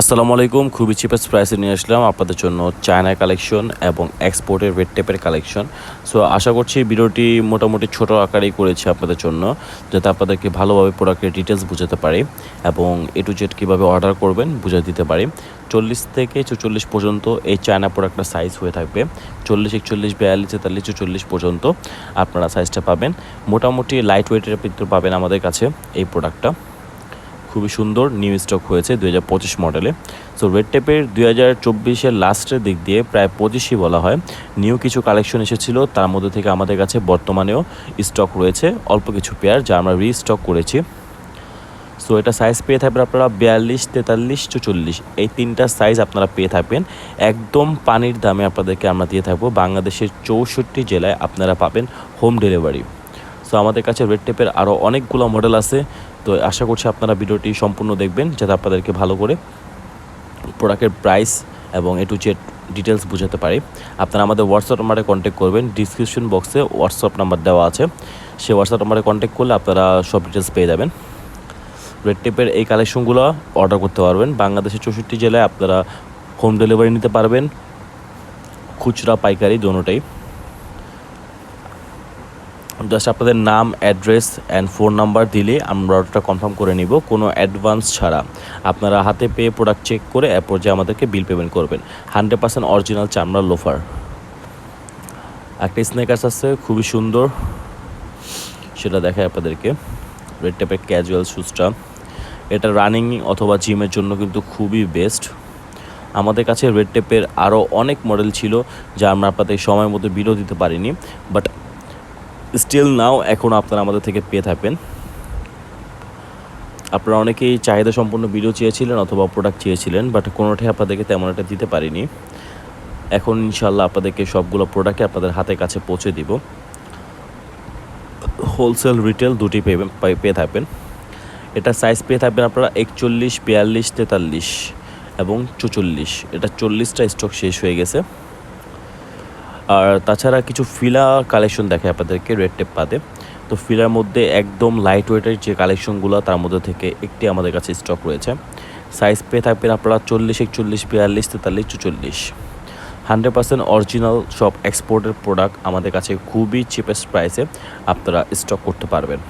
আসসালামু আলাইকুম, খুবই চিপেস্ট প্রাইসে নিয়ে আসলাম আপনাদের জন্য চায়না কালেকশন এবং এক্সপোর্টের রেড টেপের কালেকশন সো আশা করছি ভিডিওটি মোটামুটি ছোট আকারেই করেছি আপনাদের জন্য, যাতে আপনাদেরকে ভালোভাবে প্রোডাক্টের ডিটেলস বুঝাতে পারি এবং এ টু জেড কীভাবে অর্ডার করবেন বুঝে দিতে পারি। চল্লিশ থেকে চল্লিশ পর্যন্ত এই চায়না প্রোডাক্টটা সাইজ হয়ে থাকবে। চল্লিশ, একচল্লিশ, বিয়াল্লিশ, তেতাল্লিশ চল্লিশ পর্যন্ত আপনারা সাইজটা পাবেন। মোটামুটি লাইট ওয়েটের ভিতর পাবেন আমাদের কাছে এই প্রোডাক্টটা খুবই সুন্দর নিউ স্টক হয়েছে দুই হাজার পঁচিশ মডেলে সো রেড টেপের দুই হাজার চব্বিশের লাস্টের দিক দিয়ে প্রায় পঁচিশই বলা হয়। নিউ কিছু কালেকশন এসেছিল, তার মধ্যে থেকে আমাদের কাছে বর্তমানেও স্টক রয়েছে, অল্প কিছু পেয়ার যা আমরা রিস্টক করেছি। সো এটা সাইজ পেয়ে থাকবেন আপনারা বিয়াল্লিশ, তেতাল্লিশ, চুচল্লিশ। এই তিনটা সাইজ আপনারা পেয়ে থাকবেন। একদম পানির দামে আপনাদেরকে আমরা দিয়ে থাকব। বাংলাদেশের চৌষট্টি জেলায় আপনারা পাবেন হোম ডেলিভারি সো আমাদের কাছে রেড টেপের আরও অনেকগুলো মডেল আছে। তো আশা করছি আপনারা ভিডিওটি সম্পূর্ণ দেখবেন, যাতে আপনাদেরকে ভালো করে প্রোডাক্টের প্রাইস এবং এ টু জেড ডিটেলস বোঝাতে পারি। আপনারা আমাদের হোয়াটসঅ্যাপ নাম্বারে কন্ট্যাক্ট করবেন ডিসক্রিপশন বক্সে হোয়াটসঅ্যাপ নাম্বার দেওয়া আছে। সেই হোয়াটসঅ্যাপ নাম্বারে কন্ট্যাক্ট করলে আপনারা সব ডিটেলস পেয়ে যাবেন। রেড টেপের এই কালেকশনগুলো অর্ডার করতে পারবেন। বাংলাদেশের চৌষট্টি জেলায় আপনারা হোম ডেলিভারি নিতে পারবেন। খুচরা পাইকারি দোনোটাই। জাস্ট আপনাদের নাম, অ্যাড্রেস অ্যান্ড ফোন নাম্বার দিলে আমরা অর্ডারটা কনফার্ম করে নিব। কোনো অ্যাডভান্স ছাড়া। আপনারা হাতে পেয়ে প্রোডাক্ট চেক করে এরপর যে আমাদেরকে বিল পেমেন্ট করবেন। হান্ড্রেড পার্সেন্ট অরিজিনাল চামড়ার লোফার একটা স্নেকার্স আছে, খুবই সুন্দর। সেটা দেখায় আপনাদেরকে। রেড টাইপের ক্যাজুয়াল শ্যুজটা এটা রানিং অথবা জিমের জন্য কিন্তু খুবই বেস্ট আমাদের কাছে রেড টেপের আরও অনেক মডেল ছিল, যা আমরা আপনাদের সময় মতো ভিডিও দিতে পারিনি। বাট স্টিল নাও এখন আপনারা আমাদের থেকে পেয়ে থাকবেন। আপনারা অনেকেই চাহিদা সম্পন্ন ভিডিও চেয়েছিলেন অথবা প্রোডাক্ট চেয়েছিলেন বাট কোনোটাই আপনাদেরকে তেমন একটা দিতে পারিনি। এখন ইনশাল্লাহ আপনাদেরকে সবগুলো প্রোডাক্টে আপনাদের হাতে কাছে পৌঁছে দিব। হোলসেল রিটেল দুটি পেয়ে পেয়ে থাকবেন। এটা সাইজ পেয়ে থাকবেন আপনারা একচল্লিশ, বিয়াল্লিশ, তেতাল্লিশ এবং চুচল্লিশ। এটা চল্লিশটা স্টক শেষ হয়ে গেছে। আর তাছাড়া কিছু ফিলা কালেকশন দেখে আপনাদেরকে রেড টেপ পাতে তো ফিলার মধ্যে একদম লাইট ওয়েটের যে কালেকশনগুলো তার মধ্যে থেকে একটি আমাদের কাছে স্টক রয়েছে। সাইজ পেয়ে থাকবেন আপনারা চল্লিশ, একচল্লিশ, বিয়াল্লিশ, তেতাল্লিশ, চুচল্লিশ। হান্ড্রেড পার্সেন্ট অরিজিনাল সব এক্সপোর্টের প্রোডাক্ট আমাদের কাছে খুবই চিপেস্ট প্রাইসে আপনারা স্টক করতে পারবেন।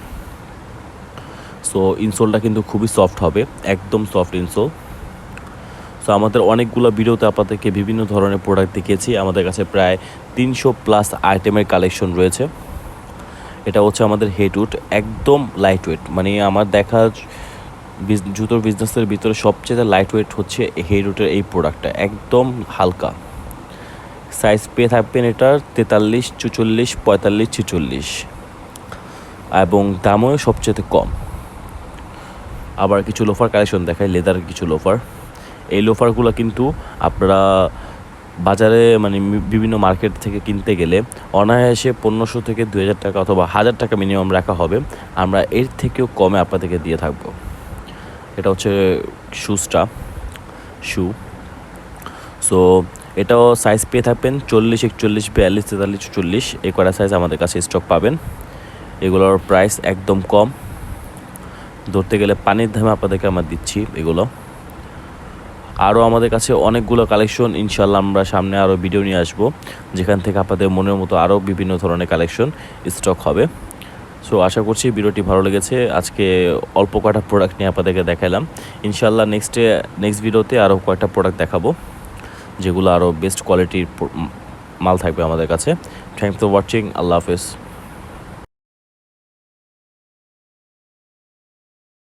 সো ইনসোলটা কিন্তু খুবই সফট হবে, একদম সফট ইনসোল সো আমাদের অনেকগুলো ভিডিওতে আপনাদেরকে বিভিন্ন ধরনের প্রোডাক্ট দেখিয়েছি। আমাদের কাছে প্রায় তিনশো প্লাস আইটেমের কালেকশন রয়েছে। এটা হচ্ছে আমাদের হেডউড একদম লাইট ওয়েট মানে আমার দেখা জুতোর বিজনেসের ভিতরে সবচেয়ে লাইট ওয়েট হচ্ছে হেডউডের এই প্রোডাক্টটা একদম হালকা। সাইজ পেয়ে থাকবেন এটার তেতাল্লিশ, চুচল্লিশ, পঁয়তাল্লিশ, ছেচল্লিশ। এবং দামও সবচেয়ে কম। আবার কিছু লোফার কালেকশন দেখায় লেদার কিছু লোফার এই লোফারগুলো কিন্তু আপনারা বাজারে মানে বিভিন্ন মার্কেট থেকে কিনতে গেলে অনায়াসে পনেরোশো থেকে দু হাজার টাকা অথবা হাজার টাকা মিনিমাম রাখা হবে। আমরা এর থেকেও কমে আপনাদেরকে দিয়ে থাকব। এটা হচ্ছে শুজটা শু। সো এটাও সাইজ পেয়ে থাকবেন চল্লিশ, একচল্লিশ, বিয়াল্লিশ, তেতাল্লিশ, চল্লিশ। এই কটা সাইজ আমাদের কাছে স্টক পাবেন। এগুলোর প্রাইস একদম কম। ধরতে গেলে পানির দামে আপনাদেরকে আমরা দিচ্ছি এগুলো। আরও আমাদের কাছে অনেকগুলো কালেকশন ইনশাল্লাহ আমরা সামনে আরও ভিডিও নিয়ে আসব, যেখান থেকে আপনাদের মনের মতো আরও বিভিন্ন ধরনের কালেকশন স্টক হবে। সো আশা করছি ভিডিওটি ভালো লেগেছে। আজকে অল্প কয়টা প্রোডাক্ট নিয়ে আপনাদেরকে দেখালাম। ইনশাল্লাহ নেক্সটে নেক্সট ভিডিওতে আরও কয়েকটা প্রোডাক্ট দেখাবো, যেগুলো আরও বেস্ট কোয়ালিটির মাল থাকবে আমাদের কাছে। থ্যাংক ফর ওয়াচিং আল্লাহ হাফেজ।